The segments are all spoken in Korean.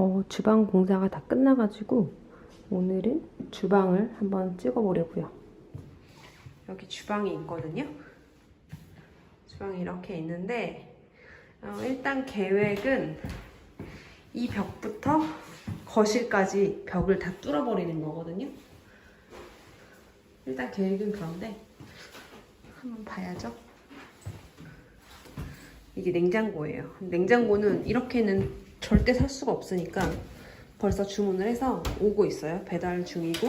어, 주방 공사가 다 끝나가지고 오늘은 주방을 한번 찍어보려고요. 여기 주방이 있거든요. 주방이 이렇게 있는데 어, 일단 계획은 이 벽부터 거실까지 벽을 다 뚫어버리는 거거든요. 일단 계획은 그런데 한번 봐야죠. 이게 냉장고예요. 냉장고는 이렇게는 절대 살 수가 없으니까 벌써 주문을 해서 오고 있어요. 배달 중이고.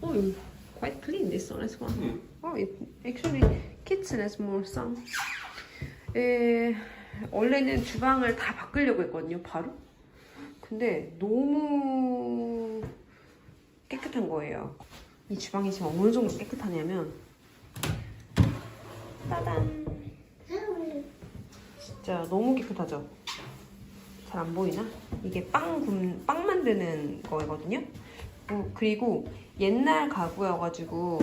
Oh, quite clean this one as well. Oh, it actually kitchen has more sun. 에, 원래는 주방을 다 바꾸려고 했거든요, 바로. 근데 너무 깨끗한 거예요. 이 주방이 지금 어느 정도 깨끗하냐면 따단 진짜 너무 깨끗하죠? 잘 안 보이나? 이게 빵 굽, 빵 만드는 거거든요. 어, 그리고 옛날 가구여가지고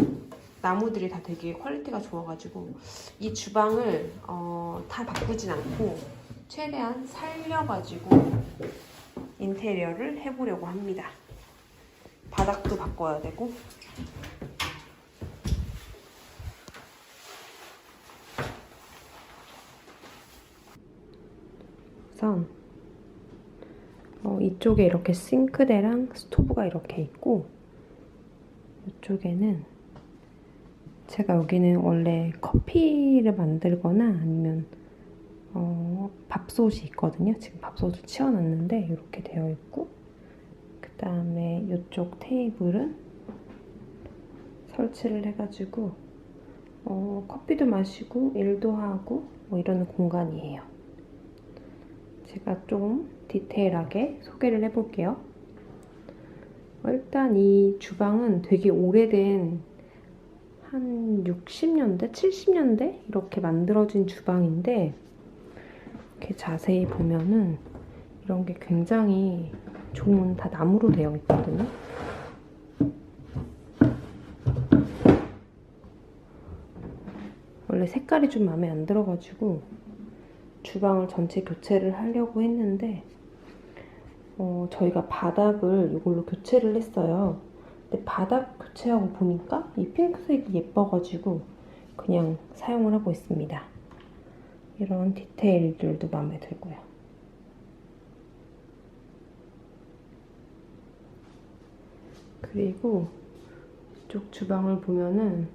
나무들이 다 되게 퀄리티가 좋아가지고 이 주방을 어, 다 바꾸진 않고 최대한 살려가지고 인테리어를 해보려고 합니다. 바닥도 바꿔야 되고 우선 어, 이쪽에 이렇게 싱크대랑 스토브가 이렇게 있고 이쪽에는 제가 여기는 원래 커피를 만들거나 아니면 어, 밥솥이 있거든요. 지금 밥솥을 치워놨는데 이렇게 되어 있고 그 다음에 이쪽 테이블은 설치를 해가지고 어, 커피도 마시고 일도 하고 뭐 이러는 공간이에요. 제가 좀 디테일하게 소개를 해볼게요. 어, 일단 이 주방은 되게 오래된 한 60년대, 70년대 이렇게 만들어진 주방인데 이렇게 자세히 보면은 이런 게 굉장히 좋은 다 나무로 되어 있거든요. 원래 색깔이 좀 마음에 안 들어가지고 주방을 전체 교체를 하려고 했는데 어, 저희가 바닥을 이걸로 교체를 했어요. 근데 바닥 교체하고 보니까 이 핑크색이 예뻐가지고 그냥 사용을 하고 있습니다. 이런 디테일들도 마음에 들고요. 그리고 이쪽 주방을 보면은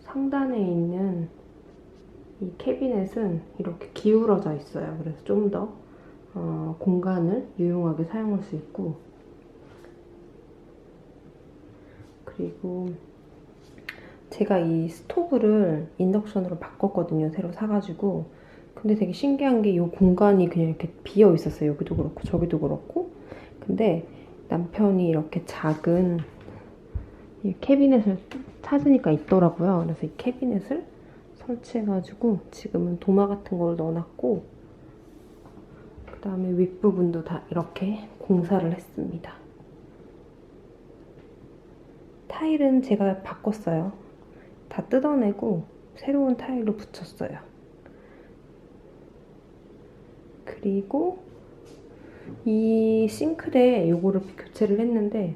상단에 있는 이 캐비넷은 이렇게 기울어져 있어요. 그래서 좀더 어, 공간을 유용하게 사용할 수 있고 그리고 제가 이 스토브를 인덕션으로 바꿨거든요. 새로 사가지고 근데 되게 신기한 게 이 공간이 그냥 이렇게 비어 있었어요. 여기도 그렇고 저기도 그렇고 근데 남편이 이렇게 작은 이 캐비넷을 찾으니까 있더라고요. 그래서 이 캐비넷을 설치해가지고 지금은 도마 같은 걸 넣어놨고 그 다음에 윗부분도 다 이렇게 공사를 했습니다. 타일은 제가 바꿨어요. 다 뜯어내고 새로운 타일로 붙였어요. 그리고 이 싱크대 요거를 교체를 했는데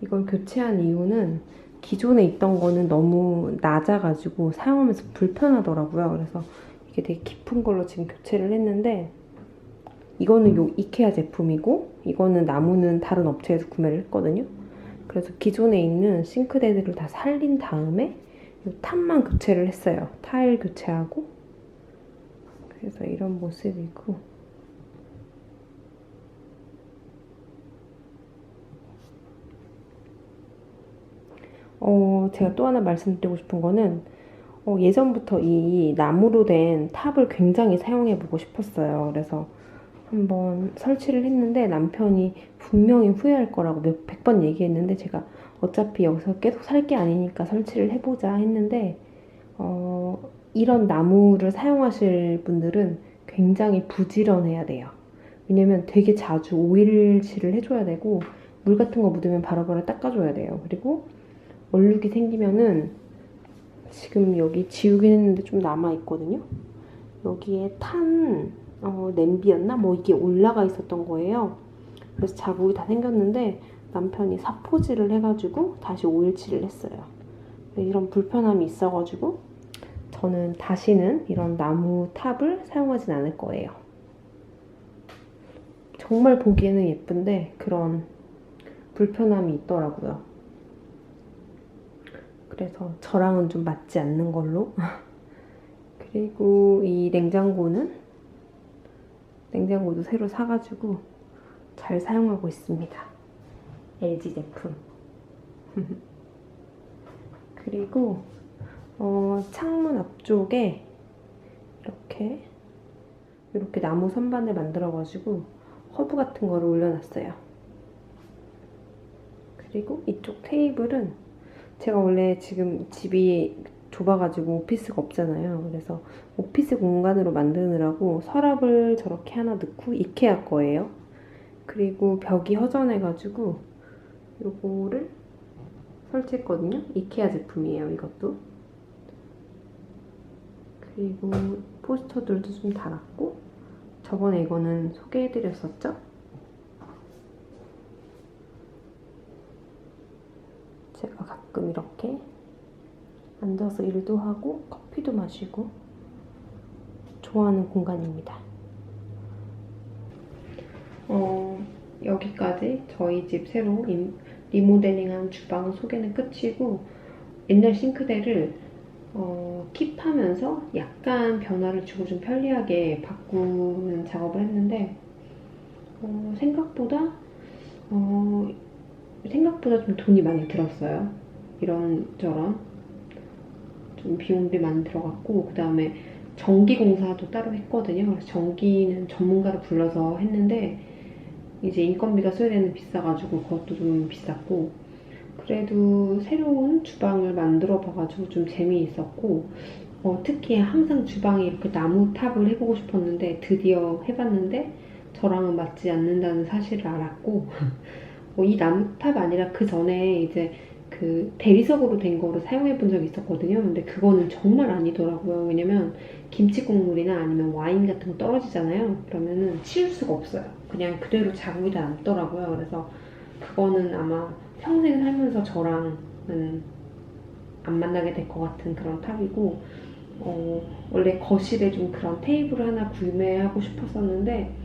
이걸 교체한 이유는 기존에 있던 거는 너무 낮아가지고 사용하면서 불편하더라고요. 그래서 이게 되게 깊은 걸로 지금 교체를 했는데 이거는 요 이케아 제품이고 이거는 나무는 다른 업체에서 구매를 했거든요. 그래서 기존에 있는 싱크대들을 다 살린 다음에 이 탑만 교체를 했어요. 타일 교체하고 그래서 이런 모습이고 어, 제가 또 하나 말씀드리고 싶은 거는 어, 예전부터 이 나무로 된 탑을 굉장히 사용해 보고 싶었어요. 그래서 한번 설치를 했는데 남편이 분명히 후회할 거라고 몇 백 번 얘기했는데 제가 어차피 여기서 계속 살 게 아니니까 설치를 해보자 했는데 어, 이런 나무를 사용하실 분들은 굉장히 부지런해야 돼요. 왜냐면 되게 자주 오일칠을 해줘야 되고 물 같은 거 묻으면 바로바로 닦아줘야 돼요. 그리고 얼룩이 생기면은 지금 여기 지우긴 했는데 좀 남아 있거든요. 여기에 탄 어, 냄비였나? 뭐 이게 올라가 있었던 거예요. 그래서 자국이 다 생겼는데 남편이 사포질을 해가지고 다시 오일칠을 했어요. 이런 불편함이 있어가지고 저는 다시는 이런 나무 탑을 사용하진 않을 거예요. 정말 보기에는 예쁜데 그런 불편함이 있더라고요. 그래서 저랑은 좀 맞지 않는 걸로. 그리고 이 냉장고는 냉장고도 새로 사가지고 잘 사용하고 있습니다. LG 제품. 그리고 어, 창문 앞쪽에 이렇게 이렇게 나무 선반을 만들어가지고 허브 같은 거를 올려놨어요. 그리고 이쪽 테이블은 제가 원래 지금 집이 좁아가지고 오피스가 없잖아요. 그래서 오피스 공간으로 만드느라고 서랍을 저렇게 하나 넣고 이케아 거예요. 그리고 벽이 허전해가지고 요거를 설치했거든요. 이케아 제품이에요, 이것도. 그리고 포스터들도 좀 달았고 저번에 이거는 소개해드렸었죠? 제가 가끔 이렇게 앉아서 일도 하고 커피도 마시고 좋아하는 공간입니다. 어, 여기까지 저희 집 새로 림- 리모델링한 주방 소개는 끝이고 옛날 싱크대를 어, 킵하면서 약간 변화를 주고 좀 편리하게 바꾸는 작업을 했는데 어, 생각보다 어, 생각보다 좀 돈이 많이 들었어요. 이런저런 좀 비용들이 많이 들어갔고 그 다음에 전기 공사도 따로 했거든요. 그래서 전기는 전문가를 불러서 했는데 이제 인건비가 소요되는 비싸가지고 그것도 좀 비쌌고 그래도 새로운 주방을 만들어 봐가지고 좀 재미있었고 어, 특히 항상 주방에 이렇게 나무 탑을 해보고 싶었는데 드디어 해봤는데 저랑은 맞지 않는다는 사실을 알았고 뭐 이 나무탑 아니라 그 전에 이제 그 대리석으로 된 거를 사용해 본 적이 있었거든요. 근데 그거는 정말 아니더라고요. 왜냐면 김치 국물이나 아니면 와인 같은 거 떨어지잖아요. 그러면은 치울 수가 없어요. 그냥 그대로 자국이 다 남더라고요. 그래서 그거는 아마 평생 살면서 저랑은 안 만나게 될 것 같은 그런 탑이고 어, 원래 거실에 좀 그런 테이블 하나 구매하고 싶었었는데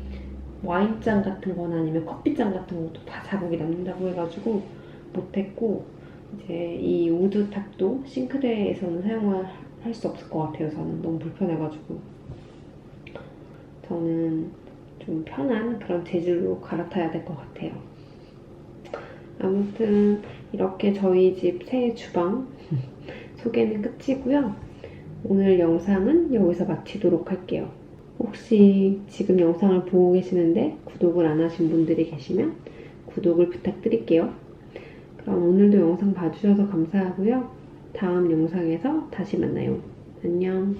와인잔 같은 거나 아니면 커피잔 같은 것도 다 자국이 남는다고 해가지고 못했고 이제 이 우드 탑도 싱크대에서는 사용할 수 없을 것 같아요. 저는 너무 불편해가지고 저는 좀 편한 그런 재질로 갈아타야 될 것 같아요. 아무튼 이렇게 저희 집 새 주방 소개는 끝이고요. 오늘 영상은 여기서 마치도록 할게요. 혹시 지금 영상을 보고 계시는데 구독을 안 하신 분들이 계시면 구독을 부탁드릴게요. 그럼 오늘도 영상 봐주셔서 감사하고요. 다음 영상에서 다시 만나요. 안녕.